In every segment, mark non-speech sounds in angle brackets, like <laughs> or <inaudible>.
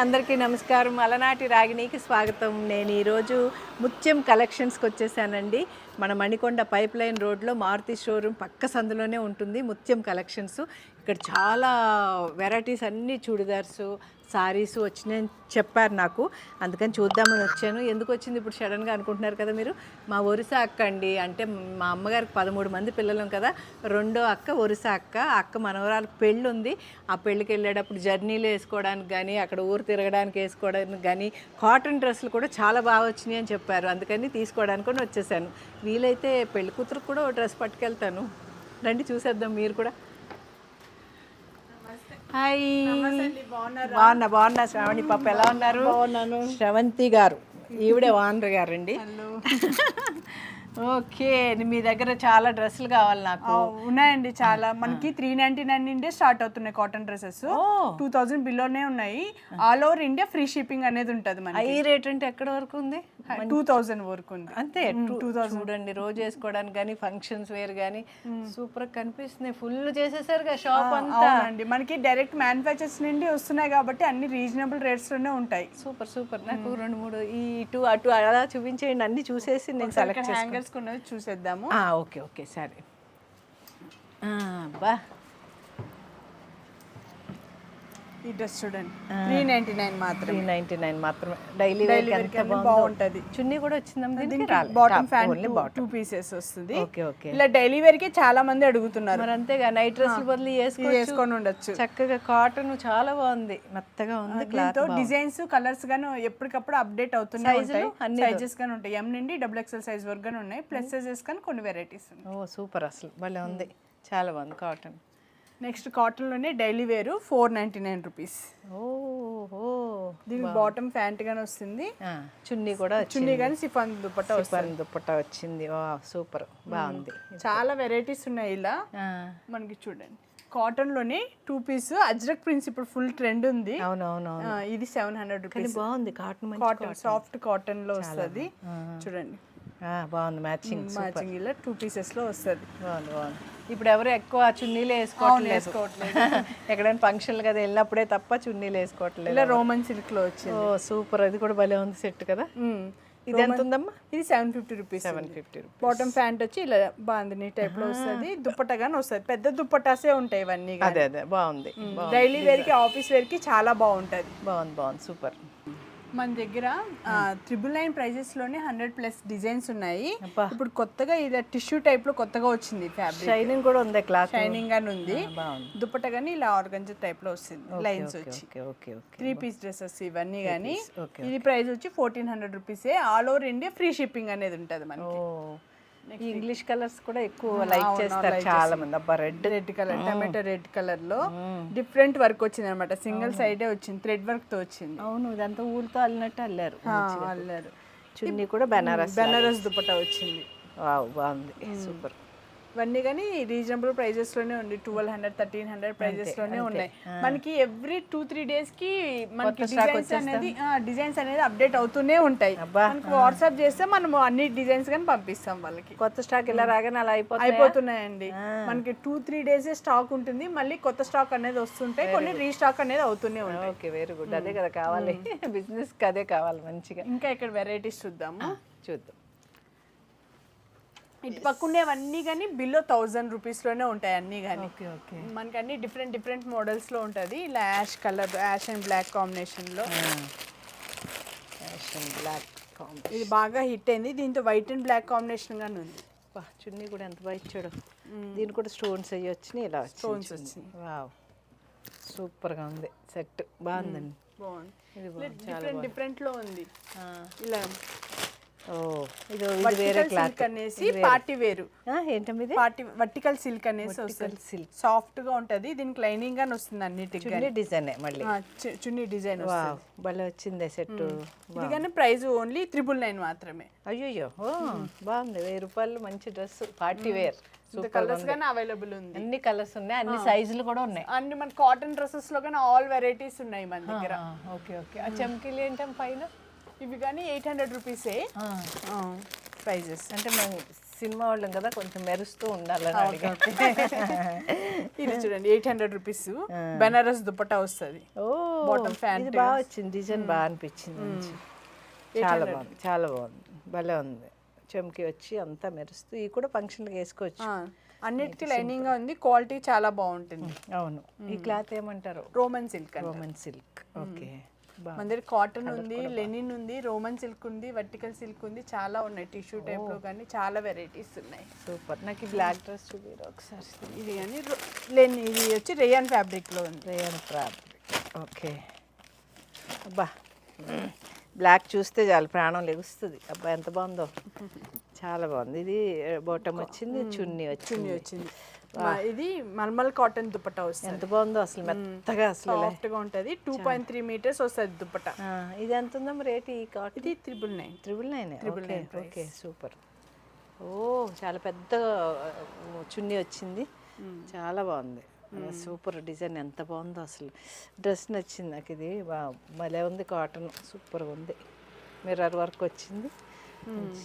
అందరికీ నమస్కారం. అలనాటి రాగిణికి స్వాగతం. నేను ఈరోజు ముత్యం కలెక్షన్స్కి వచ్చేసానండి. మన మణికొండ పైప్ లైన్ రోడ్లో మారుతి షోరూమ్ పక్క సందులోనే ఉంటుంది ముత్యం కలెక్షన్స్ ఇక్కడ చాలా వెరైటీస్ అన్నీ చూడిదార్సు సారీస్ వచ్చినాయని చెప్పారు నాకు. అందుకని చూద్దామని వచ్చాను. ఎందుకు వచ్చింది? ఇప్పుడు సడన్గా అనుకుంటున్నారు కదా మీరు? మా ఒరిసా అక్క అండి. అంటే మా అమ్మగారికి పదమూడు మంది పిల్లలం కదా. రెండో అక్క ఒరిసా అక్క. అక్క మనవరాలకు పెళ్ళి ఉంది. ఆ పెళ్ళికి వెళ్ళేటప్పుడు జర్నీలు వేసుకోవడానికి కానీ అక్కడ ఊరు తిరగడానికి వేసుకోవడానికి కానీ కాటన్ డ్రెస్సులు కూడా చాలా బాగా వచ్చినాయి అని చెప్పారు. అందుకని తీసుకోవడానికి కూడా వచ్చేసాను. వీలైతే పెళ్ళి కూతురు కూడా ఓ డ్రెస్ పట్టుకెళ్తాను. రండి చూసేద్దాం మీరు కూడా. హాయ్. బాగున్నా బాగున్నా. శ్రావణి పాప ఎలా ఉన్నారు? శ్రవంతి గారు. ఈవిడే వానర్ గారు అండి <laughs> ఓకే మీ దగ్గర చాలా డ్రెస్సులు కావాలి నాకు. ఉన్నాయండి చాలా. మనకి త్రీ నైన్టీ నైన్ నుండే స్టార్ట్ అవుతున్నాయి కాటన్ డ్రెస్సెస్ టూ థౌసండ్ బిలోనే ఉన్నాయి. All over India free shipping అనేది ఉంటుంది మనకి. ఈ రేట్ అంటే ఎక్కడ వరకు ఉంది? టూ థౌసండ్ వరకు ఉంది. అంతే టూ చూడండి రోజు వేసుకోవడానికి కానీ ఫంక్షన్స్ వేర్ కానీ సూపర్ కనిపిస్తుంది ఫుల్ చేసేసారుగా షాప్ అంతా. అవునండి. మనకి డైరెక్ట్ మ్యానుఫ్యాక్చర్స్ నుండి వస్తున్నాయి కాబట్టి అన్ని రీజనబుల్ రేట్స్లోనే ఉంటాయి. సూపర్ సూపర్ నాకు రెండు మూడు ఈ ఇటు అటు అలా చూపించేయండి. అన్ని చూసేసి నేను సెలెక్ట్ చేసుకుంటాను హ్యాంగర్స్ ఉన్నవి చూసేద్దాము ఓకే ఓకే సరే ఆ, బా ఈ డ్రెస్ చూడండి. త్రీ నైన్టీ నైన్ మాత్రం త్రీ నైన్టీ నైన్ మాత్రమే డైలీ అన్ని బాగుంటది. చున్నీ కూడా దీనికి? బాటమ్ ఫ్యాంట్ టూ పీసెస్ వస్తుంది. Okay okay. ఇలా డైలీ వేర్కి చాలా మంది అడుగుతున్నారు. మరి అంతేగా నైట్ డ్రెస్సులు బదులు వేసుకొని ఉండొచ్చు. చక్కగా కాటన్ చాలా బాగుంది. మెత్తగా ఉంది క్లాత్ డిజైన్స్ కలర్స్ గాను ఎప్పటికప్పుడు అప్డేట్ అవుతూనే ఉంటాయి. సైజెస్ గాను ఉంటాయి. ఎం నుండి డబుల్ ఎక్స్ఎల్ సైజ్ వరకు గాను ఉన్నాయి. ప్లస్ సైజెస్ కానీ కొన్ని వెరైటీస్ ఉన్నాయి. ఓ సూపర్ అసలు. భలే ఉంది. చాలా బాగుంది cotton next కాటన్లోనే daily wear four ninety nine rupees. ఓ ఓ దీనికి బాటమ్ ప్యాంట్ గాని వస్తుంది. చున్నీ కూడా చున్నీ గాని సిఫాన్ వస్తుంది. సూపర్ దుప్పట్టా వచ్చింది. సూపర్. బాగుంది. చాలా వెరైటీస్ ఉన్నాయి ఇలా. మనకి చూడండి. కాటన్లోనే టూ పీస్ అజ్రక్ ప్రిన్స్ ఇప్పుడు ఫుల్ ట్రెండ్ ఉంది. అవునవును ఇది సెవెన్ హండ్రెడ్ కానీ రూపీస్. బాగుంది. కాటన్ కాటన్ సాఫ్ట్ కాటన్లో వస్తుంది. చూడండి. బాగుంది మ్యాచింగ్ మ్యాచింగ్ ఇలా టూ పీసెస్లో వస్తుంది. బాగుంది బాగుంది. ఇప్పుడు ఎవరు ఎక్కువ చున్నీలు వేసుకోవట్లేదు. వేసుకోవట్లేదు. <laughs> ఎక్కడైనా ఫంక్షన్లు కదా వెళ్ళినప్పుడే తప్ప చున్నీలు వేసుకోవట్లేదు. ఇలా రోమన్ సిల్క్లో వచ్చింది. ఓ సూపర్. అది కూడా భలే ఉంది సెట్ కదా. ఇది ఎంత ఉందమ్మా? ఇది seven fifty rupees seven fifty bottom pant వచ్చి ఇలా బాందిని టైప్లో వస్తుంది. దుప్పట్టా గానీ వస్తుంది. పెద్ద దుప్పటాసే ఉంటాయి ఇవన్నీ అదే అదే బాగుంది. డైలీ వేర్కి ఆఫీస్ వేర్కి చాలా బాగుంటది. బాగుంది బాగుంది. సూపర్. మన దగ్గర త్రిబుల్ నైన్ ప్రైజెస్లోనే హండ్రెడ్ ప్లస్ డిజైన్స్ ఉన్నాయి. ఇప్పుడు కొత్తగా ఇలా టిష్యూ టైప్లో కొత్తగా వచ్చింది ఫ్యాబ్రిక్ షైనింగ్ కూడా ఉంది క్లాత్ షైనింగ్ గాని ఉంది. బాగుంది. దుప్పట్టా గానీ ఇలా ఆర్గంజా టైప్లో వస్తుంది. లైన్స్ వచ్చి. త్రీ పీస్ డ్రెస్సెస్ ఇవన్నీ కానీ ఇది ప్రైస్ వచ్చి ఫోర్టీన్ హండ్రెడ్ రూపీసే all over India free shipping అనేది ఉంటుంది మనకి. ఇంగ్లీష్ కలర్స్ కూడా ఎక్కువ లైక్ చేస్తారు చాలా మంది. అబ్బా red red colour tomato red కలర్లో డిఫరెంట్ వర్క్ వచ్చింది అనమాట సింగిల్ సైడే వచ్చింది థ్రెడ్ వర్క్తో వచ్చింది. అవును ఇదంతా ఊళ్ళతో అల్లినట్టు అల్లారు. అల్లారు. చున్నీ కూడా బెనారస్ బెనారస్ దుపట్టా వచ్చింది. బాగుంది. సూపర్. ఇవన్నీ కానీ రీజనబుల్ ప్రైజెస్లోనే ఉంది. ట్వెల్వ్ హండ్రెడ్ థర్టీన్ హండ్రెడ్ ప్రైజెస్లోనే ఉన్నాయి. మనకి ఎవ్రీ టూ త్రీ డేస్కి మనకి డిజైన్స్ అనేది డిజైన్స్ అనేది అప్డేట్ అవుతూనే ఉంటాయి. మనకి వాట్సాప్ చేస్తే మనం అన్ని డిజైన్స్ కానీ పంపిస్తాం వాళ్ళకి. కొత్త స్టాక్ ఇలా రాగానే అలా అయిపోతున్నాయండి. మనకి టూ త్రీ డేస్ స్టాక్ ఉంటుంది. మళ్ళీ కొత్త స్టాక్ అనేది వస్తుంటాయి. కొన్ని రీస్టాక్ అనేది అవుతూనే ఉంటాయి. ఓకే వెరీ గుడ్ అదే కదా కావాలి. బిజినెస్ <laughs> కి అదే కావాలి మంచిగా. ఇంకా ఇక్కడ వెరైటీస్ చూద్దాము. చూద్దాం. ఇటు పక్క ఉండేవన్నీ కానీ బిలో థౌజండ్ రూపీస్లోనే ఉంటాయి అన్నీ కానీ మనకి అన్ని డిఫరెంట్ డిఫరెంట్ మోడల్స్లో ఉంటుంది. ఇలా ash colour ash and black కాంబినేషన్లో. ఫ్యాషన్ బ్లాక్ కాంబ్ ఇది బాగా హిట్ అయింది. దీంతో వైట్ అండ్ బ్లాక్ కాంబినేషన్ గానే ఉంది. చున్నీ కూడా ఎంత బాగా ఇచ్చాడు. దీని కూడా స్టోన్స్ అయ్యి వచ్చినాయి ఇలా Stones వచ్చింది వావ్. సూపర్గా ఉంది. సెట్. బాగుందండి. బాగుంది. డిఫరెంట్ డిఫరెంట్లో ఉంది. ఇలా ఇది వేరే వర్టికల్ క్లాత్ సిల్క్ అనేసి పార్టీ వేరు. ఏంటమ్మా ఇది పార్టీ వర్టికల్ సిల్క్ అనేసి వస్తుంది. silk. సాఫ్ట్గా ఉంటది దీనికి లైనింగ్ గాని వస్తుంది అన్నిటికి చున్నీ డిజైనే మళ్ళీ. చున్నీ డిజైన్ భలే వచ్చింది సెట్ ఇది కానీ ప్రైస్ ఓన్లీ త్రిబుల్ నైన్ మాత్రమే. అయ్యో బాగుంది. వెయ్యి రూపాయలు మంచి డ్రెస్ పార్టీ వేర్. కలర్స్ గానీ అవైలబుల్ ఉంది. అన్ని కలర్స్ ఉన్నాయి అన్ని సైజులు కూడా ఉన్నాయి. అన్ని మన కాటన్ డ్రెస్సెస్లో కానీ ఆల్ వెరైటీస్ ఉన్నాయి మన దగ్గర. Okay okay. ఆ చెమ్కీలు ఏంటం పైన? ఇవి కానీ ఎయిట్ హండ్రెడ్ రూపీసే. ప్రైజెస్. అంటే మనం సినిమా వాళ్ళం కదా కొంచెం మెరుస్తూ ఉండాలని <laughs> ఇది చూడండి eight hundred rupees. Banaras dupatta వస్తుంది. ఓ బాటమ్ ఫ్యాన్ బాగా వచ్చింది డిజైన్ బాగా అనిపించింది. చాలా బాగుంది చాలా బాగుంది. భలే ఉంది. చెమ్కి వచ్చి అంతా మెరుస్తూ ఇవి కూడా ఫంక్షన్కి వేసుకోవచ్చు. అన్నిటికీ లైనింగ్గా ఉంది క్వాలిటీ చాలా బాగుంటుంది. అవును. ఈ క్లాత్ ఏమంటారు? Roman silk Roman silk. Okay. మన దగ్గర కాటన్ ఉంది లెనిన్ ఉంది రోమన్ సిల్క్ ఉంది వర్టికల్ సిల్క్ ఉంది చాలా ఉన్నాయి టిష్యూ టైప్లో కానీ చాలా వెరైటీస్ ఉన్నాయి. సూపర్. నాకు ఈ బ్లాక్ డ్రెస్ చూపిరు ఒకసారి. ఇది కానీ లెనిన్ ఇది వచ్చి రేయాన్ ఫ్యాబ్రిక్లో ఉంది. Rayon fabric. ఓకే. అబ్బా. బ్లాక్ చూస్తే చాలు ప్రాణం లెగుస్తుంది. అబ్బా ఎంత బాగుందో. చాలా బాగుంది. ఇది బోటం వచ్చింది చున్నీ వచ్చింది. వచ్చింది. మా- ఇది మల్మల్ కాటన్ దుపట్టా వస్తుంది. ఎంత బాగుందో అసలు మెత్తగా అసలు సాఫ్ట్గా ఉంటది. టూ పాయింట్ త్రీ మీటర్స్ వస్తుంది దుపట్టా. ఇది ఎంత ఉందమ్మా రేట్ ఈ కాటన్ ఇది triple nine triple nine okay okay super ఓ చాలా పెద్ద చున్నీ వచ్చింది. చాలా బాగుంది. సూపర్ డిజైన్ ఎంత బాగుందో అసలు. డ్రెస్ నచ్చింది నాకు ఇది. భలే ఉంది కాటన్ సూపర్గా ఉంది. మిర్రర్ వర్క్ వచ్చింది.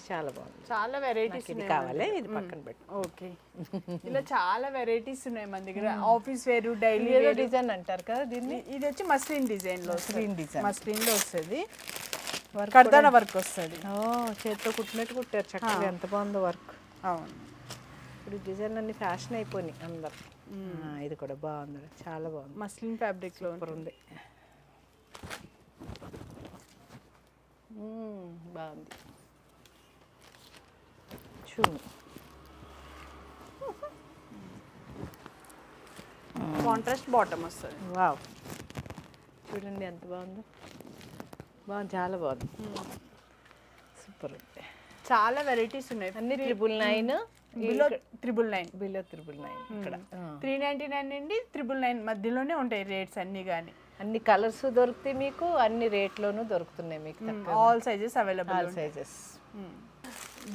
చాలా బాగుంది. చాలా వెరైటీస్ ఇది కావాలి ఇది పక్కన పెట్టు. ఓకే ఇలా చాలా వెరైటీస్ ఉన్నాయి మన దగ్గర. ఆఫీస్ వేరు డైలీ ఏదో డిజైన్ అంటారు కదా దీన్ని? ఇది వచ్చి మస్లిన్ డిజైన్లో Muslin design. మస్లిన్లో వస్తుంది. కర్దాన వర్క్ వస్తుంది. ఓ చేతితో కుట్టినట్టు కుట్టారు చక్కగా. ఎంత బాగుందో వర్క్ అవును. ఇప్పుడు డిజైన్ అన్ని ఫ్యాషన్ అయిపోయినాయి అందరు. ఆ, ఇది కూడా బాగుంది. చాలా బాగుంది. మస్లిన్ ఫ్యాబ్రిక్లో ఉంది. బాగుంది. చూడు కాంట్రాస్ట్ బాటమ్ వస్తుంది. వావ్ చూడండి ఎంత బాగుందో. బాగుంది చాలా బాగుంది. సూపర్ ఉంది చాలా వెరైటీస్ ఉన్నాయి. అన్ని triple nine below triple nine below triple nine ఇక్కడ. త్రీ నైన్టీ నైన్ నుండి త్రిబుల్ నైన్ మధ్యలోనే ఉంటాయి రేట్స్ అన్ని కానీ అన్ని కలర్స్ దొరుకుతాయి మీకు అన్ని రేట్లోనూ దొరుకుతున్నాయి మీకు all sizes available all sizes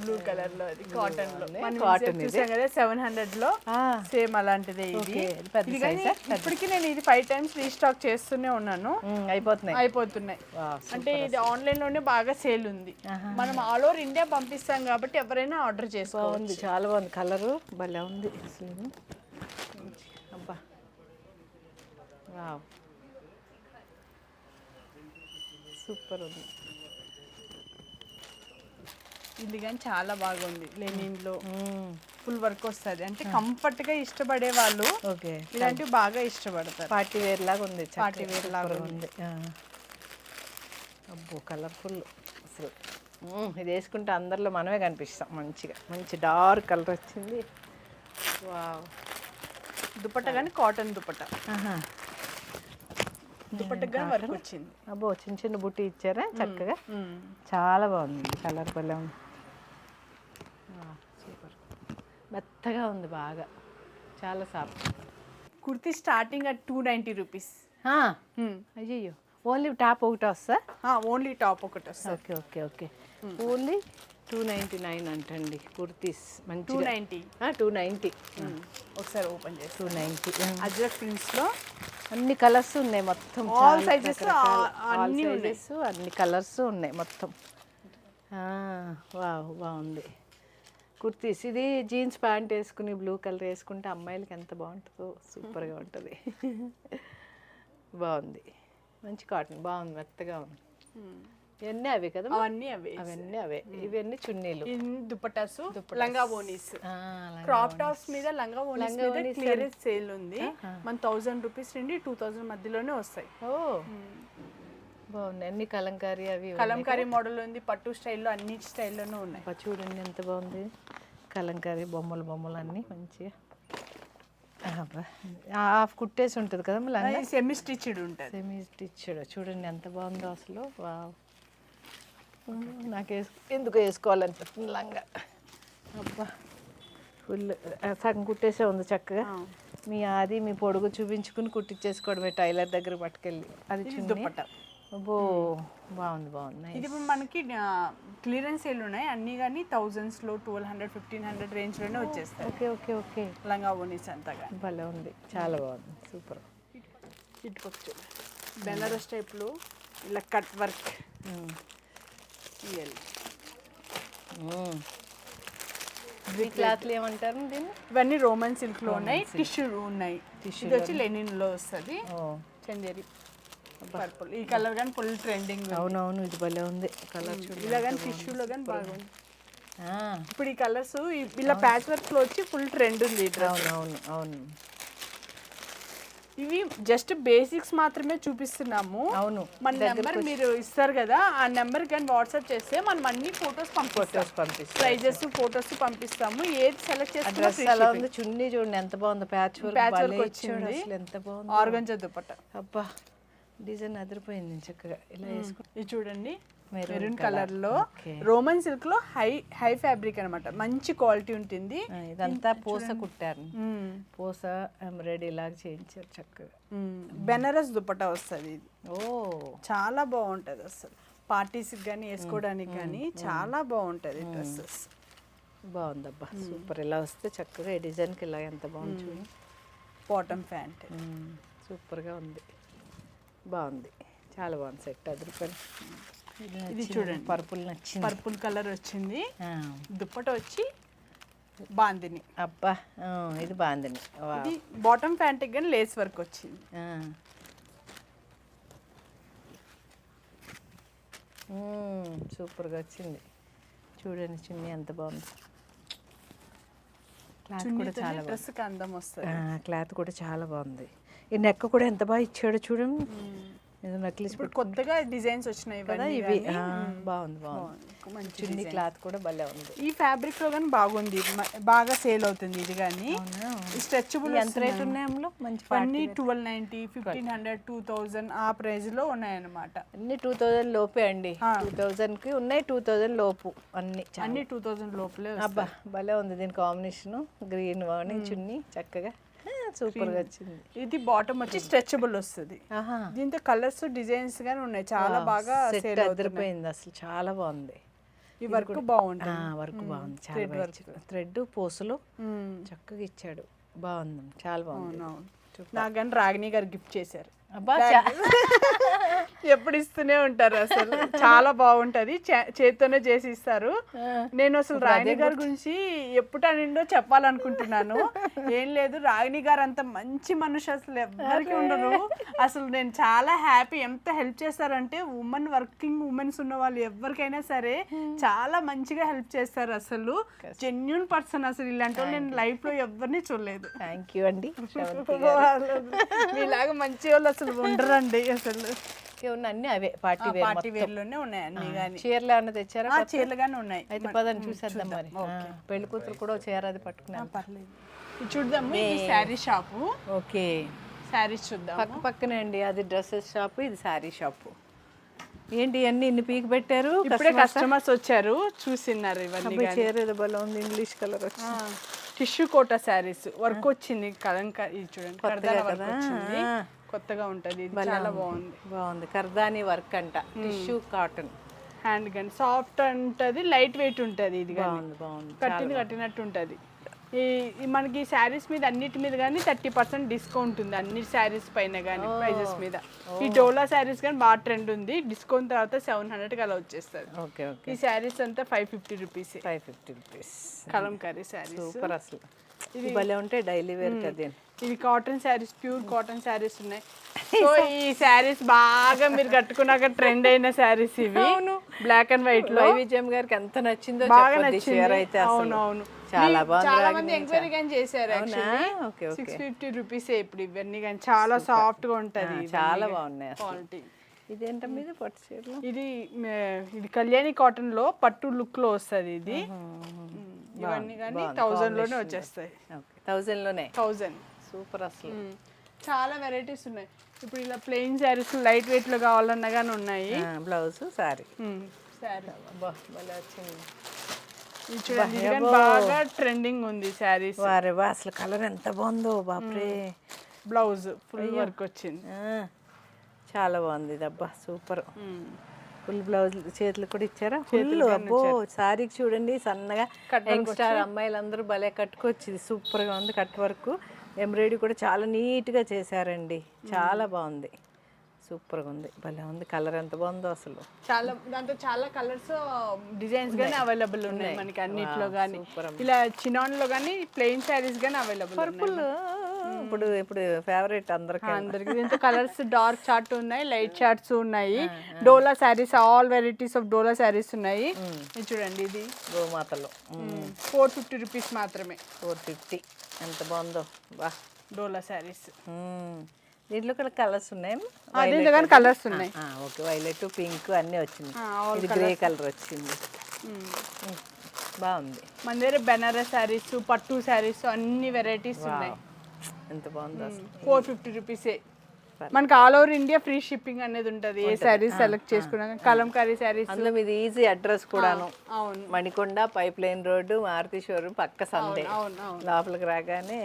blue కలర్లో అది కాటన్లో. cotton చూసాం కదా సెవెన్ హండ్రెడ్లో సేమ్ అలాంటిదే ఇది? ఇప్పటికి నేను ఇది ఫైవ్ టైమ్స్ రీస్టాక్ చేస్తూనే ఉన్నాను. అయిపోతున్నాయి. అయిపోతున్నాయి. అంటే ఇది ఆన్లైన్లోనే బాగా సేల్ ఉంది. మనం ఆల్ ఓవర్ ఇండియా పంపిస్తాం కాబట్టి ఎవరైనా ఆర్డర్ చేసుకోవచ్చు. చాలా బాగుంది. కలరు భలే ఉంది. అబ్బా. సూపర్ ఉంది. ఇది కానీ చాలా బాగుంది. లెనిన్లో మ్మ్. ఫుల్ వర్క్ వస్తుంది. అంటే కంఫర్ట్గా ఇష్టపడే వాళ్ళు ఇలాంటివి బాగా ఇష్టపడతారు. పార్టీ వేర్ లాగా ఉంది Party wear లాగా ఉంది. అబ్బో కలర్ఫుల్ అసలు. ఇది వేసుకుంటే అందరిలో మనమే కనిపిస్తాం మంచిగా. మంచి డార్క్ కలర్ వచ్చింది. వావ్. దుపట్ట కానీ కాటన్ దుపట్ట. కానీ వర్క్ వచ్చింది. అబ్బో చిన్న చిన్న బుట్టి ఇచ్చారా? చక్కగా. చాలా బాగుంది. కలర్ భలే ఉంది సూపర్ మెత్తగా ఉంది బాగా. చాలా soft. Kurti starting at two ninety rupees. అయ్యో ఓన్లీ టాప్ ఒకటి వస్తా? ఓన్లీ టాప్ ఒకటి వస్తుంది okay okay okay. Only two ninety nine అంటండి కుర్తీస్ టూ మంచి నైంటీ టూ నైంటీ. ఒకసారి ఓపెన్ చేసి టూ నైంటీ. అజ్రక్ ప్రింట్స్లో అన్ని కలర్స్ ఉన్నాయి మొత్తం. All చాలా sizes, రకరకాల- ఆ- all అన్నీ sizes, అన్ని కలర్స్ ఉన్నాయి మొత్తం. వావ్ బాగుంది. కుర్తీస్. ఇది జీన్స్ ప్యాంట్ వేసుకుని బ్లూ కలర్ వేసుకుంటే అమ్మాయిలకి ఎంత బాగుంటుందో సూపర్గా ఉంటుంది. బాగుంది. మంచి కాటన్ బాగుంది మెత్తగా ఉంది. ఇవన్నీ అవే కదా అవన్నీ అవే. అవన్నీ అవే. ఇవన్నీ చున్నీలు. దుపటాస్ లంగా ఓనీస్. క్రాప్ టాప్స్ మీద లంగా ఓనీస్ మీద క్లియరెన్స్ సేల్ ఉంది. మన థౌజండ్ రూపీస్ నుండి టూ థౌజండ్ మధ్యలోనే వస్తాయి. ఓ. బాగున్నాయి. అన్ని కలంకారీ అవి. కలంకారీ మోడల్ ఉంది పట్టు స్టైల్లో అన్ని స్టైల్లోనూ ఉన్నాయి. చూడండి ఎంత బాగుంది. కలంకారీ బొమ్మలు బొమ్మలు అన్నీ మంచిగా. హాఫ్ కుట్టేసి ఉంటుంది కదా మళ్ళీ సెమీ స్టిచ్డ్ ఉంటుంది. సెమీ స్టిచ్డ్ చూడండి ఎంత బాగుందో అసలు. నాకు వేసు ఎందుకు వేసుకోవాలనిపిస్తుంది లంగా? అబ్బా. ఫుల్ సగం కుట్టేసే ఉంది చక్కగా. మీ అది మీ పొడుగు చూపించుకుని కుట్టించేసుకోవడమే టైలర్ దగ్గర పట్టుకెళ్ళి. అది చున్నీ. అబ్బో బాగుంది బాగుంది. ఇది ఇప్పుడు మనకి క్లియరెన్స్ సేల్ ఉన్నాయి. అన్ని కానీ థౌజండ్స్లో ట్వెల్వ్ హండ్రెడ్ ఫిఫ్టీన్ హండ్రెడ్ రేంజ్లోనే వచ్చేస్తాయి. Okay okay okay. లంగా ఓనీస్ అంతా కానీ. భలే ఉంది. చాలా బాగుంది. సూపర్ ఇటుపక్క చూడండి బెనారస్ టైప్లో ఇలా కట్ వర్క్. ఇవ్వాలి క్లాత్లు ఏమంటారు దీన్ని? ఇవన్నీ రోమన్ సిల్క్లో ఉన్నాయి టిష్యూ ఉన్నాయి. ఇది వచ్చి లెనిన్లో వస్తుంది. చందేరి. పర్పుల్. ఈ కలర్ కానీ ఫుల్ ట్రెండింగ్ అవునవును ఇది భలే ఉంది. కలర్ చూడు ఇలా కానీ టిష్యూలో కానీ బాగుంది. ఇప్పుడు ఈ కలర్స్ ఇలా ప్యాచ్ వర్క్లో వచ్చి ఫుల్ ట్రెండ్ ఉంది అవునవును అవును. ఇవి జస్ట్ బేసిక్స్ మాత్రమే చూపిస్తున్నాము. అవును మన నెంబర్ మీరు ఇస్తారు కదా ఆ నెంబర్ కానీ వాట్సాప్ చేస్తే మనం అన్ని ఫొటోస్ పంపిస్తాం. ఫొటోస్ పంపిస్తాను ప్రైజెస్ ఫొటోస్ పంపిస్తాము. ఏది సెలెక్ట్ డ్రెస్ ఎలా ఉంది? చున్నీ చూడండి ఎంత బాగుంది. ప్యాచ్ వర్క్ వచ్చింది. ఎంత బాగుంది. ఆర్గంజా దుపట్ట. అబ్బా. డిజైన్ అదిరిపోయింది చక్కగా. ఇలా వేసుకుంటే ఇది చూడండి. మెరూన్. కలర్. లో. రోమన్ సిల్క్లో హై హై ఫ్యాబ్రిక్ అన్నమాట. మంచి క్వాలిటీ ఉంటుంది. ఇదంతా పూస కుట్టారు. పూస ఎంబ్రాయిడరీ లాగా చేయించారు చక్కగా. బెనారస్ దుపట్టా వస్తుంది ఇది. ఓ. చాలా బాగుంటది అసలు. పార్టీస్కి కానీ వేసుకోవడానికి కానీ చాలా బాగుంటది డ్రెస్సెస్. బాగుందబ్బా. సూపర్. ఇలా వస్తే చక్కగా ఈ డిజైన్కి ఇలా ఎంత చూడు. Bottom pant. సూపర్గా ఉంది. బాగుంది. చాలా బాగుంది సెట్ అది రూపాయలు ఇది చూడండి. పర్పుల్ నచ్చింది. పర్పుల్ కలర్ వచ్చింది. దుప్పట వచ్చి బాందిని. అబ్బా ఇది వా ఇది బాటమ్ ప్యాంట్ కానీ లేస్ వర్క్ వచ్చింది. సూపర్గా వచ్చింది. చూడండి చున్నీ ఎంత బాగుంది. క్లాత్ కూడా చాలా బాగుంది. డ్రెస్కి అందం వస్తుంది. క్లాత్ కూడా చాలా బాగుంది. ఈ నెక్ కూడా ఎంత బాగా ఇచ్చాడు చూడండి నక్లీస్ ఇప్పుడు కొత్తగా డిజైన్స్ వచ్చినాయి కదా ఇవి. బాగుంది బాగుంది. మంచి. క్లాత్ కూడా భలే ఉంది. ఈ ఫ్యాబ్రిక్లో కానీ బాగుంది. బాగా సేల్ అవుతుంది ఇది కానీ. స్ట్రెచబుల్ ఎంత రేట్ ఉన్నాయి అందులో? మంచి అన్ని twelve ninety fifteen hundred two thousand ఆ ప్రైస్లో ఉన్నాయన్నమాట. అన్ని టూ థౌజండ్ లోపే అండి. టూ థౌజండ్కి ఉన్నాయి టూ థౌజండ్ లోపు అన్ని. అన్ని టూ థౌజండ్ లోపలే అబ్బా భలే ఉంది దీని కాంబినేషన్ గ్రీన్ వాణి చున్నీ చక్కగా. సూపర్గా వచ్చింది ఇది బాటమ్ వచ్చి స్ట్రెచబుల్ వస్తుంది. దీంతో కలర్స్ డిజైన్స్ గానీ ఉన్నాయి. చాలా బాగా సెట్ అదిరిపోయింది అసలు. చాలా బాగుంది. ఈ వర్క్ బాగుంటుంది. వర్క్ బాగుంది. చాలా థ్రెడ్ పూసలు. చక్కగా ఇచ్చాడు. బాగుంది. చాలా బాగుంది. అవునవును. నాకు కానీ రాగిణి గారు గిఫ్ట్ చేశారు. అబ్బా ఎప్పుడు ఇస్తూనే ఉంటారు అసలు. చాలా బాగుంటది. చేత్తోనే చేసి ఇస్తారు. నేను అసలు రాగిణి గారి గురించి ఎప్పుడు నిండో చెప్పాలనుకుంటున్నాను. ఏం లేదు రాగిణి గారు అంత మంచి మనిషి అసలు ఎవరికి ఉండరు. అసలు నేను చాలా హ్యాపీ. ఎంత హెల్ప్ చేస్తారంటే ఉమెన్ వర్కింగ్ ఉమెన్స్ ఉన్న వాళ్ళు ఎవరికైనా సరే చాలా మంచిగా హెల్ప్ చేస్తారు అసలు. జెన్యున్ పర్సన్ అసలు ఇలాంటి నేను లైఫ్లో ఎవరిని చూడలేదు. థ్యాంక్ యూ అండి. <laughs> మీలాగా మంచి వాళ్ళు అసలు ఉండరండి అసలు. ఉన్న అన్ని అవే పార్టీ వేర్ పార్టీ వేర్లోనే ఉన్నాయి అన్ని కానీ. చీరలు ఏమన్నా తెచ్చారా చీరలు కానీ ఉన్నాయి. అయితే పదని చూసేద్దాం మరి. ఆ, పెళ్ళి కూతురు కూడా చీర అది పట్టుకున్నాను. పర్లేదు. చూద్దాము ఇది శారీ షాపు. ఓకే. శారీస్ చూద్దాం పక్క పక్కనే అండి అది డ్రెస్సెస్ షాప్ ఇది శారీ షాపు. ఏంటి అన్ని ఇన్ని పీక్ పెట్టారు? ఇప్పుడే కస్టమర్స్ వచ్చారు చూసిన్నారు ఇవన్నీ అబ్బాయి చీర ఏదో భలే ఉంది English colour tissue Kota sarees work వచ్చింది కలంక ఇది చూడండి ఆ. కొత్తగా ఉంటది. ఇది చాలా బాగుంది. బాగుంది. కర్దాని వర్క్ అంట. Tissue cotton. హ్యాండ్ గన్ సాఫ్ట్ ఉంటది లైట్ వెయిట్ ఉంటది ఇది కానీ బాగుంది బాగుంది. కట్టింది కట్టినట్టు ఉంటుంది. ఈ ఈ మనకి శారీస్ మీద అన్నిటి మీద కానీ థర్టీ పర్సెంట్ డిస్కౌంట్ ఉంది. అన్ని శారీస్ పైన కానీ ప్రైజెస్ మీద. ఈ డోలా శారీస్ కానీ బాగా ట్రెండ్ ఉంది. డిస్కౌంట్ తర్వాత సెవెన్ హండ్రెడ్కి అలా వచ్చేస్తుంది. Okay okay. ఈ శారీస్ అంతా five fifty rupees. Five fifty rupees. Kalamkari sarees. Super అసలు. ఇది భలే ఉంటాయి డైలీ వేర్ కదా ఇవి cotton sarees pure cotton sarees ఉన్నాయి. <laughs> సో ఈ శారీస్ బాగా మీరు కట్టుకున్నాక ట్రెండ్ అయిన శారీస్ ఇవి. బ్లాక్ అండ్ వైట్లో. వైవిజయం గారికి ఎంత నచ్చిందో బాగా నచ్చింది. అయితే చాలా చాలా మంది ఎంక్వైరీ కానీ చేశారు సిక్స్ ఫిఫ్టీ రూపీస్ ఇప్పుడు ఇవన్నీ కానీ. చాలా సాఫ్ట్గా ఉంటది చాలా బాగున్నాయి క్వాలిటీ ఇదేంట మీద? పట్టు చీరలు? ఇది ఇది కళ్యాణి కాటన్లో పట్టు లుక్లో వస్తది ఇది. ఇవన్నీ కానీ థౌజండ్లోనే వచ్చేస్తాయి. ఓకే. థౌజండ్లోనే? థౌజండ్. సూపర్ అసలు. చాలా వెరైటీస్ ఉన్నాయి. ఇప్పుడు ఇలా ప్లెయిన్ శారీస్ లైట్ వెయిట్లో కావాలన్నా కానీ ఉన్నాయి. బ్లౌజ్ సారీ. శారీ. కానీ బాగా ట్రెండింగ్ ఉంది శారీస్. వారే వా అసలు కలర్ ఎంత బాగుందో బాప్రే. బ్లౌజ్ ఫుల్ వర్క్ వచ్చింది. చాలా బాగుంది ఇది అబ్బా సూపర్. ఫుల్ బ్లౌజ్ చేతులు కూడా ఇచ్చారా? ఫుల్ అబ్బో సారీకి చూడండి సన్నగా యంగ్స్టార్ అమ్మాయిలందరూ భలే కట్టుకొచ్చింది. సూపర్గా ఉంది కట్ వర్క్. ఎంబ్రాయిడరీ కూడా చాలా నీట్గా చేశారండి. చాలా బాగుంది. సూపర్గా ఉంది. భలే ఉంది. కలర్ ఎంత బాగుందో అసలు. చాలా దాంట్లో చాలా కలర్స్ డిజైన్స్ గానీ అవైలబుల్ ఉన్నాయి మనకి అన్నిట్లో గానీ. ఇలా చినాన్లో గానీ ప్లెయిన్ శారీస్ గానీ అవైలబుల్ పర్పుల్ ఇప్పుడు ఇప్పుడు ఫేవరెట్ అందరికి అందరికి. దీంతో కలర్స్ డార్క్ చార్ట్ ఉన్నాయి లైట్ చార్ట్స్ ఉన్నాయి. Dola sarees all varieties of Dola sarees ఉన్నాయి. ఇది చూడండి ఇది. గోమాతలు. ఫోర్ ఫిఫ్టీ రూపీస్ మాత్రమే. ఫోర్ ఫిఫ్టీ ఎంత బాగుందో. బా డోలా శారీస్. దీంట్లో కూడా కలర్స్ ఉన్నాయి? దీంట్లో కానీ కలర్స్ ఉన్నాయి. ఓకే. వైలెట్ పింక్ అన్నీ వచ్చింది. ఇది గ్రే కలర్ వచ్చింది. బాగుంది. మన దగ్గర బెనారస్ శారీస్ పట్టు శారీస్ అన్ని వెరైటీస్ ఉన్నాయి. ఎంత బాగుందో అసలు. ఫోర్ ఫిఫ్టీ రూపీసే మనకి all over India free shipping అనేది ఉంటుంది. ఏ శారీస్ సెలెక్ట్ చేసుకున్నాక కలంకారీ శారీస్ అందులో మీది ఈజీ అడ్రస్ కూడాను. అవును. Manikonda pipeline road Maruti showroom పక్క సందే అవును అవును లోపలికి రాగానే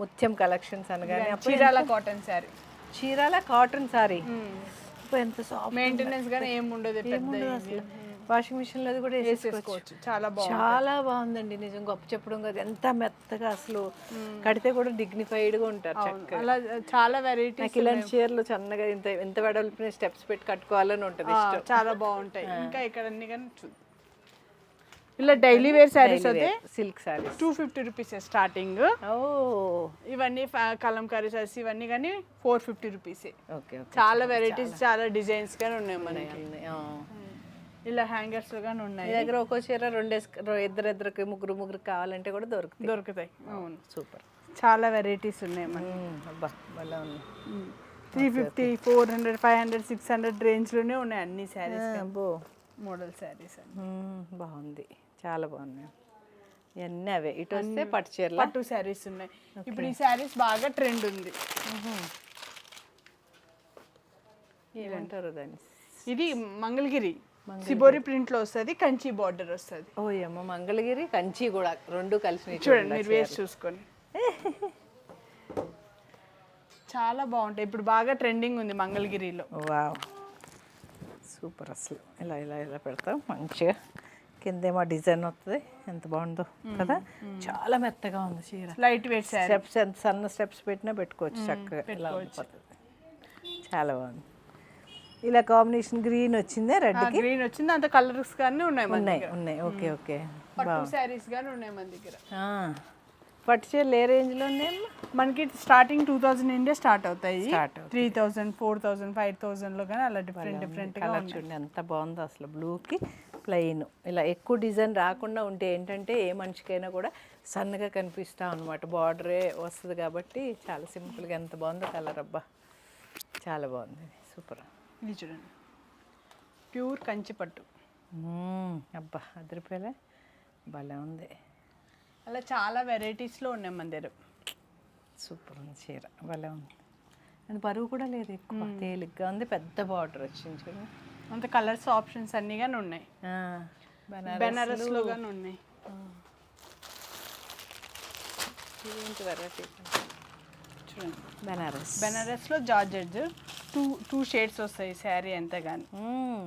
ముత్యం కలెక్షన్స్ అనగానే చీరాల కాటన్ శారీ చీరాల కాటన్ సారీ ఎంత సాఫ్ట్ మెయింటెనెన్స్ గానీ ఏం ఉండదు పెద్ద వాషింగ్ మిషన్లో కూడా వేసేసుకోవచ్చు. వేసుకోవచ్చు చాలా బాగుంది చాలా బాగుందండి. నిజం గొప్ప చెప్పడం కాదు. ఎంత మెత్తగా అసలు కడితే కూడా డిగ్నిఫైడ్గా ఉంటారు చక్కగా. అలా చాలా వెరైటీస్ నాకు ఇలాంటి చీరలు సన్నగా ఇంత ఎంత వెడల్పిన స్టెప్స్ పెట్టి కట్టుకోవాలని ఉంటది చాలా బాగుంటాయి. ఇంకా ఇక్కడ అన్ని కానీ ఇలా డైలీ వేర్ శారీస్ అయితే silk sarees two fifty rupees starting ఓ. ఇవన్నీ కలంకారీ శారీస్ ఇవన్నీ కానీ ఫోర్ ఫిఫ్టీ రూపీసే చాలా వెరైటీస్ చాలా. డిజైన్స్ కానీ ఉన్నాయి మనకి. ఇలా హ్యాంగర్స్ కానీ ఉన్నాయి. దగ్గర ఒక్కో చీర రెండు ఇద్దరు ఇద్దరికి ముగ్గురు ముగ్గురు కావాలంటే కూడా దొరుకుతాయి. దొరుకుతాయి. అవును. సూపర్. చాలా వెరైటీస్ ఉన్నాయి మనకి three fifty four hundred five hundred six hundred రేంజ్లోనే ఉన్నాయి అన్ని శారీస్ అబ్బో. మోడల్ శారీస్ బాగుంది. చాలా బాగున్నాయి. ఇవన్నీ అవే. ఇటు వస్తే పట్టు చీరల? పట్టు శారీస్ ఉన్నాయి. ఇప్పుడు ఈ శారీస్ బాగా ట్రెండ్ ఉంది. ఏమంటారు దాన్ని? ఇది మంగళగిరి. సిబోరి ప్రింట్లో వస్తుంది కంచి బార్డర్ వస్తుంది. ఓ అమ్మ మంగళగిరి కంచి కూడా రెండు కలిసి చూడండి మీరు వేసి చూసుకొని చాలా బాగుంటాయి. ఇప్పుడు బాగా ట్రెండింగ్ ఉంది మంగళగిరిలో. వావ్. సూపర్ అసలు. ఇలా ఇలా ఇలా పెడతాం. మంచిగా. కిందేమో డిజైన్ వస్తుంది. ఎంత బాగుందో కదా? చాలా మెత్తగా ఉంది చీర. లైట్ వెయిట్ స్టెప్స్ ఎంత సన్న స్టెప్స్ పెట్టినా పెట్టుకోవచ్చు చక్కగా. ఇలా చాలా బాగుంది. ఇలా కాంబినేషన్ గ్రీన్ వచ్చిందే రెడ్ గ్రీన్ వచ్చింది అంత కలర్స్ కానీ ఉన్నాయి ఉన్నాయి ఉన్నాయి. Okay okay. పట్టు శారీస్ కానీ ఉన్నాయి మన దగ్గర. పట్టు చీరలు ఏ రేంజ్లో మనకి స్టార్టింగ్ టూ థౌజండ్ నుండే స్టార్ట్ అవుతాయి. Three thousand four thousand five థౌజండ్లో కానీ అలా డిఫరెంట్ డిఫరెంట్ కలర్ చూడండి ఎంత బాగుందో అసలు బ్లూకి ప్లెయిన్ ఇలా ఎక్కువ డిజైన్ రాకుండా ఉంటే ఏంటంటే ఏ మనిషికైనా కూడా సన్నగా కనిపిస్తాం అనమాట బార్డరే వస్తుంది కాబట్టి చాలా సింపుల్గా ఎంత బాగుందో కలర్ అబ్బా. చాలా బాగుంది. సూపర్. ఇది చూడండి ప్యూర్ కంచి పట్టు అబ్బా అదిరిపోయలే. భలే ఉంది. అలా చాలా varieties లో ఉన్నాయి మన దగ్గర. సూపర్ ఉంది చీర. భలే ఉంది. అది బరువు కూడా లేదు ఎక్కువ. తేలిగ్గా ఉంది. పెద్ద బార్డర్ వచ్చింది చూడండి అంత కలర్స్ ఆప్షన్స్ అన్ని కానీ ఉన్నాయి. ఆ, బనారస్ బెనారస్లో కానీ ఉన్నాయి వెరైటీ? బెనారస్. బెనారస్లో జార్జెట్. టూ టూ షేడ్స్ వస్తాయి శారీ అంతా కానీ.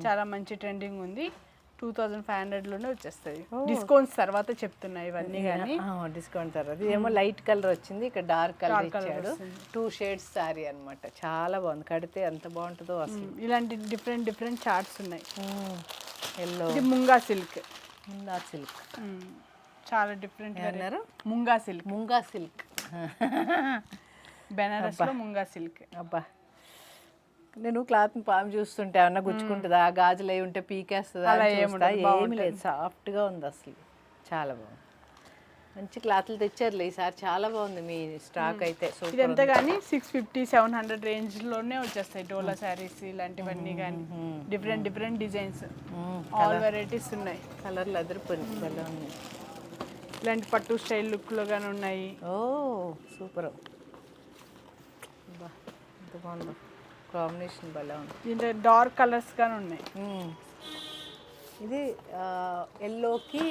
చాలా మంచి ట్రెండింగ్ ఉంది. టూ థౌజండ్ ఫైవ్ హండ్రెడ్లోనే వచ్చేస్తాయి డిస్కౌంట్స్ తర్వాత చెప్తున్నాయి ఇవన్నీ కానీ డిస్కౌంట్ తర్వాత. ఏమో లైట్ కలర్ వచ్చింది ఇక్కడ డార్క్ కలర్ ఇచ్చాడు. టూ షేడ్స్ సారీ అన్నమాట. చాలా బాగుంది. కడితే ఎంత బాగుంటుందో అసలు. ఇలాంటి డిఫరెంట్ డిఫరెంట్ చార్ట్స్ ఉన్నాయి. Yellow. Munga silk. Munga silk. చాలా డిఫరెంట్ అన్నారు munga silk. Munga silk. <laughs> బెనారస్లో munga silk. అబ్బా. నేను క్లాత్ పాము చూస్తుంటే ఏమన్నా గుచ్చుకుంటుందా? గాజులు అయి ఉంటే పీకేస్తుందా. ఏమీ లేదు. సాఫ్ట్గా ఉంది అసలు. చాలా బాగుంది. మంచి క్లాత్లు తెచ్చారులే ఈసారి. చాలా బాగుంది మీ స్టాక్ అయితే. సూపర్ ఇదంతా కానీ సిక్స్ ఫిఫ్టీ సెవెన్ హండ్రెడ్ రేంజ్లోనే వచ్చేస్తాయి. డోలా శారీస్ ఇలాంటివన్నీ కానీ different different designs. All varieties ఉన్నాయి. కలర్లు అదిరిపోయింది ఇలాంటి పట్టు స్టైల్ లుక్లో కానీ ఉన్నాయి. ఓ సూపర్. ఎంత బాగుందో. కాంబినేషన్ భలే ఉంది. దీంట్లో డార్క్ కలర్స్ కానీ ఉన్నాయి. ఇది ఎల్లోకి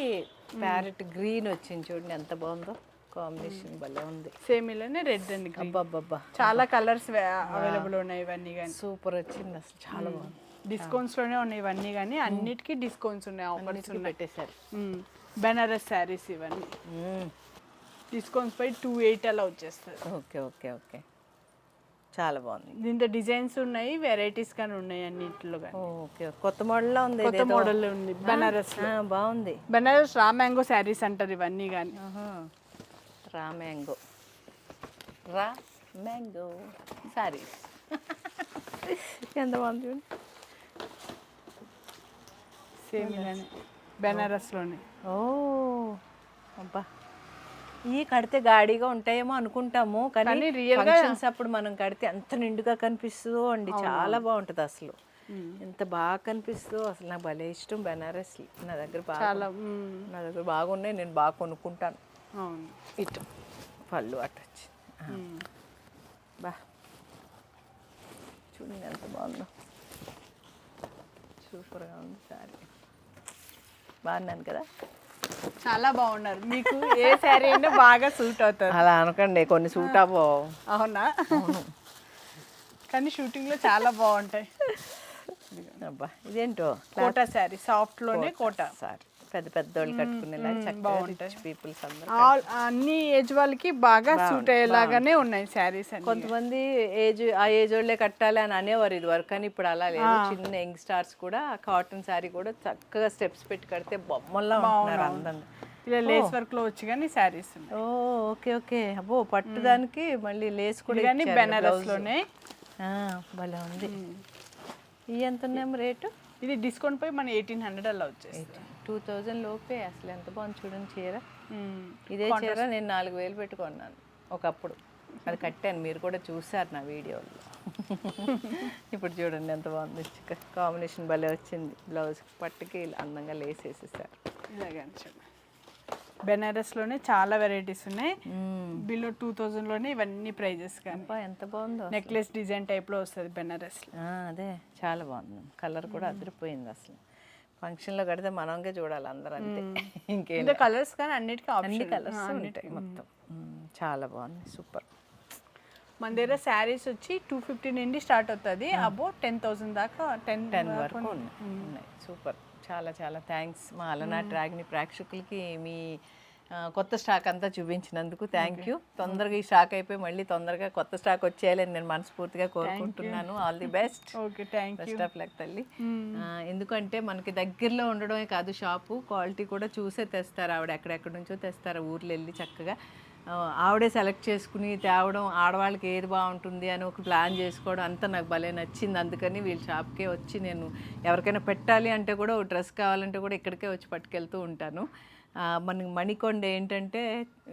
ప్యారెట్ గ్రీన్ వచ్చింది చూడండి ఎంత బాగుందో. కాంబినేషన్ భలే ఉంది. సేమ్ ఇలానే రెడ్ అండ్ అబ్బబ్బబ్బా. చాలా కలర్స్ అవైలబుల్ ఉన్నాయి ఇవన్నీ కానీ సూపర్ వచ్చింది అసలు చాలా బాగుంది. డిస్కౌంట్స్లోనే ఉన్నాయి ఇవన్నీ కానీ అన్నిటికీ డిస్కౌంట్స్ ఉన్నాయి ఆఫర్స్ పెట్టేశారు. బెనారస్ శారీస్ ఇవన్నీ. డిస్కౌంట్స్ పై టూ ఎయిట్ అలా వచ్చేస్తుంది ఓకే ఓకే ఓకే. చాలా బాగుంది. దీంట్లో డిజైన్స్ ఉన్నాయి వెరైటీస్ కానీ ఉన్నాయి అన్నింటిలో ఓకే కొత్త మోడల్లో ఉంది కొత్త. మోడల్ ఉంది బెనారస్ బాగుంది. బెనారస్ రా మ్యాంగో శారీస్ అంటారు ఇవన్నీ కానీ. Raw mango. Raw mango saris ఎంత బాగుంది సేమ్ బెనారస్లోనే. ఓ అబ్బా. ఈ కడితే గాడిగా ఉంటాయేమో అనుకుంటాము కానీ గా- ఫంక్షన్స్ అప్పుడు మనం కడితే ఎంత నిండుగా కనిపిస్తుందో అండి. చాలా బాగుంటుంది అసలు. ఎంత బాగా కనిపిస్తుందో అసలు నాకు భలే ఇష్టం బెనారస్ నా దగ్గర బాగా. నా దగ్గర బాగున్నాయి నేను బాగా కొనుక్కుంటాను. ఇటు పళ్ళు అటు వచ్చి. బా. చూడండి ఎంత బాగుందో సూపర్గా ఉంది సారీ బాగున్నాను కదా? చాలా బాగున్నారు. మీకు ఏ శారీ అయినా బాగా సూట్ అవుతుంది అలా అనకండి కొన్ని సూట్ అవ్వవు. అవునా? కానీ షూటింగ్లో చాలా బాగుంటాయి. అబ్బా ఇదేంటో? కోటా శారీ సాఫ్ట్లోనే కోట. సారీ. పెద్ద పెద్ద వాళ్ళు కట్టుకునేలాగా చక్కగా రిచ్ పీపుల్స్ అందరూ అన్ని ఏజ్ వాళ్ళకి బాగా సూట్ అయ్యేలాగానే ఉన్నాయి శారీస్ కొంతమంది ఏజ్ ఆ ఏజ్ వాళ్ళే కట్టాలి అని అనేవారు ఇది వరకు కానీ ఇప్పుడు అలా లేదు. చిన్న యంగ్ స్టార్స్ కూడా కాటన్ శారీ కూడా చక్కగా స్టెప్స్ పెట్టి కడితే బొమ్మల్లా ఉంటున్నారు అందంగా ఇలా లేస్ వర్క్లో వచ్చి కానీ శారీస్ ఓ ఓకే ఓకే. అబ్బో పట్టుదానికి మళ్ళీ లేస్ కూడా కానీ బెనారస్. లోనే. భలే ఉంది. ఇవి ఎంత రేటు? ఇది డిస్కౌంట్ పోయి మన ఎయిటీన్ హండ్రెడ్ అలా వచ్చేసి టూ థౌజండ్ లోపే అసలు ఎంత బాగుంది చూడండి చీర. ఇదే చీర నేను నాలుగు వేలు పెట్టుకున్నాను ఒకప్పుడు. అది కట్టాను మీరు కూడా చూసారు నా వీడియోలో. ఇప్పుడు చూడండి ఎంత బాగుంది. కాంబినేషన్ భలే వచ్చింది. బ్లౌజ్ పట్టుకి అందంగా లేస్ వేసేసారు ఇలాగే చూడండి. బెనారస్లోనే చాలా వెరైటీస్ ఉన్నాయి. బిలో టూ థౌజండ్లోనే ఇవన్నీ ప్రైజెస్ కానీ. ఎంత బాగుందో నెక్లెస్ డిజైన్ టైప్లో వస్తుంది బెనారస్ ఆ, అదే చాలా బాగుంది. కలర్ కూడా అదిరిపోయింది అసలు. ఫంక్షన్లో కడితే మనంగా చూడాలి అందరూ అంతే ఇంకేం కలర్స్ కానీ అన్నిటికీ అన్ని కలర్స్ ఉంటాయి మొత్తం. చాలా బాగుంది. సూపర్. మన దగ్గర శారీస్ వచ్చి టూ ఫిఫ్టీ నుండి స్టార్ట్ అవుతుంది. అబో టెన్ థౌసండ్ దాకా టెన్ టెన్ వరకు ఉన్నాయి. సూపర్. చాలా చాలా థ్యాంక్స్ మా అలనాటి రాగిని ప్రేక్షకులకి మీ కొత్త స్టాక్ అంతా చూపించినందుకు థ్యాంక్ యూ తొందరగా ఈ స్టాక్ అయిపోయి మళ్ళీ తొందరగా కొత్త స్టాక్ వచ్చేయాలని నేను మనస్ఫూర్తిగా కోరుకుంటున్నాను. All the best okay thank best of luck తల్లి. ఆ, ఎందుకంటే మనకి దగ్గరలో ఉండడమే కాదు షాపు. క్వాలిటీ కూడా చూసే తెస్తారు. ఆవిడ ఎక్కడెక్కడి నుంచో తెస్తారు. ఊర్లో వెళ్ళి చక్కగా ఆవిడే సెలెక్ట్ చేసుకుని తేవడం ఆడవాళ్ళకి ఏది బాగుంటుంది అని ఒక ప్లాన్ చేసుకోవడం అంతా నాకు భలే నచ్చింది. అందుకని వీళ్ళ షాప్కే వచ్చి నేను ఎవరికైనా పెట్టాలి అంటే కూడా ఒక డ్రెస్ కావాలంటే కూడా ఇక్కడికే వచ్చి పట్టుకెళ్తూ ఉంటాను. మన మణికొండ ఏంటంటే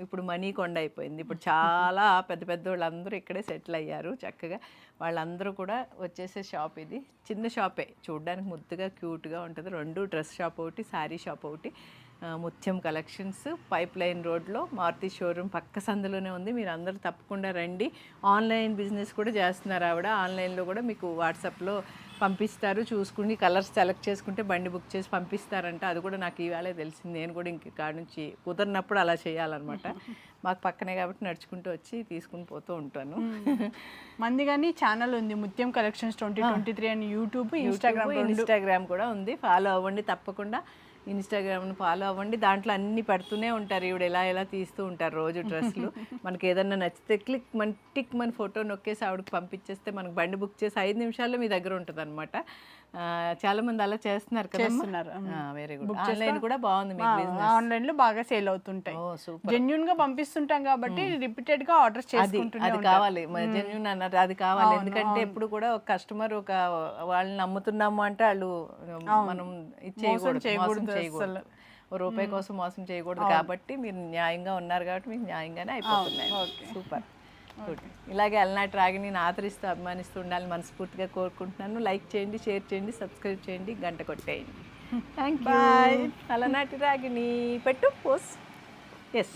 ఇప్పుడు మణికొండ అయిపోయింది. ఇప్పుడు చాలా పెద్ద పెద్ద వాళ్ళందరూ ఇక్కడే సెటిల్ అయ్యారు చక్కగా. వాళ్ళందరూ కూడా వచ్చేసే షాప్ ఇది. చిన్న షాపే. చూడడానికి ముద్దుగా క్యూట్గా ఉంటుంది. రెండు డ్రెస్ షాప్ ఒకటి శారీ షాప్ ఒకటి. ముత్యం కలెక్షన్స్. పైప్ లైన్ రోడ్లో మారుతి షోరూమ్ పక్క సందులోనే ఉంది. మీరు అందరూ తప్పకుండా రండి. ఆన్లైన్ బిజినెస్ కూడా చేస్తున్నారు ఆవిడ. ఆన్లైన్లో కూడా మీకు వాట్సాప్లో పంపిస్తారు. చూసుకుని కలర్స్ సెలెక్ట్ చేసుకుంటే బండి బుక్ చేసి పంపిస్తారంట. అది కూడా నాకు ఇవాళే తెలిసింది. నేను కూడా ఇంక కాడ నుంచి కుదరినప్పుడు అలా చేయాలన్నమాట. <laughs> మాకు పక్కనే కాబట్టి నడుచుకుంటూ వచ్చి తీసుకుని పోతూ ఉంటాను. మంది కానీ ఛానల్ ఉంది. Mutyam collections twenty twenty three అని యూట్యూబ్ ఇన్స్టాగ్రామ్ ఇన్స్టాగ్రామ్ కూడా ఉంది. ఫాలో అవ్వండి తప్పకుండా. ఇన్స్టాగ్రామ్ని ఫాలో అవ్వండి. దాంట్లో అన్ని పెడుతూనే ఉంటారు. ఈవిడ ఎలా ఎలా తీస్తూ ఉంటారు రోజు డ్రెస్సులు మనకి ఏదన్నా నచ్చితే క్లిక్ మన టిక్ మన ఫోటో నొక్కేసి ఆవిడకి పంపించేస్తే మనకు బండి బుక్ చేసి ఐదు నిమిషాల్లో మీ దగ్గర ఉంటుంది అనమాట చాలా మంది అలా చేస్తున్నారు కదా చేస్తున్నారు. వెరీ గుడ్ ఆన్లైన్ కూడా బాగుంది ఆన్లైన్లో బాగా సేల్ అవుతుంటాయి. జెన్యున్గా పంపిస్తుంటాం కాబట్టి రిపీటెడ్గా ఆర్డర్ చేసుకుంటూనే అది కావాలి. జెన్యున్ అన్నారు అది కావాలి. ఎందుకంటే ఎప్పుడు కూడా ఒక కస్టమర్ ఒక వాళ్ళని నమ్ముతున్నాము అంటే వాళ్ళు మనం ఇచ్చేయకూడదు చేయకూడదు ఓ రూపాయి కోసం మోసం చేయకూడదు కాబట్టి మీరు న్యాయంగా ఉన్నారు కాబట్టి మీకు న్యాయంగానే అయిపోతున్నాయి. సూపర్ ఇలాగే అలనాటి రాగిని ఆదరిస్తూ అభిమానిస్తూ ఉండాలని మనస్ఫూర్తిగా కోరుకుంటున్నాను. లైక్ చేయండి షేర్ చేయండి సబ్స్క్రైబ్ చేయండి గంట కొట్టేయండి. థ్యాంక్ యూ అలనాటి రాగిని పెట్టు పోస్ ఎస్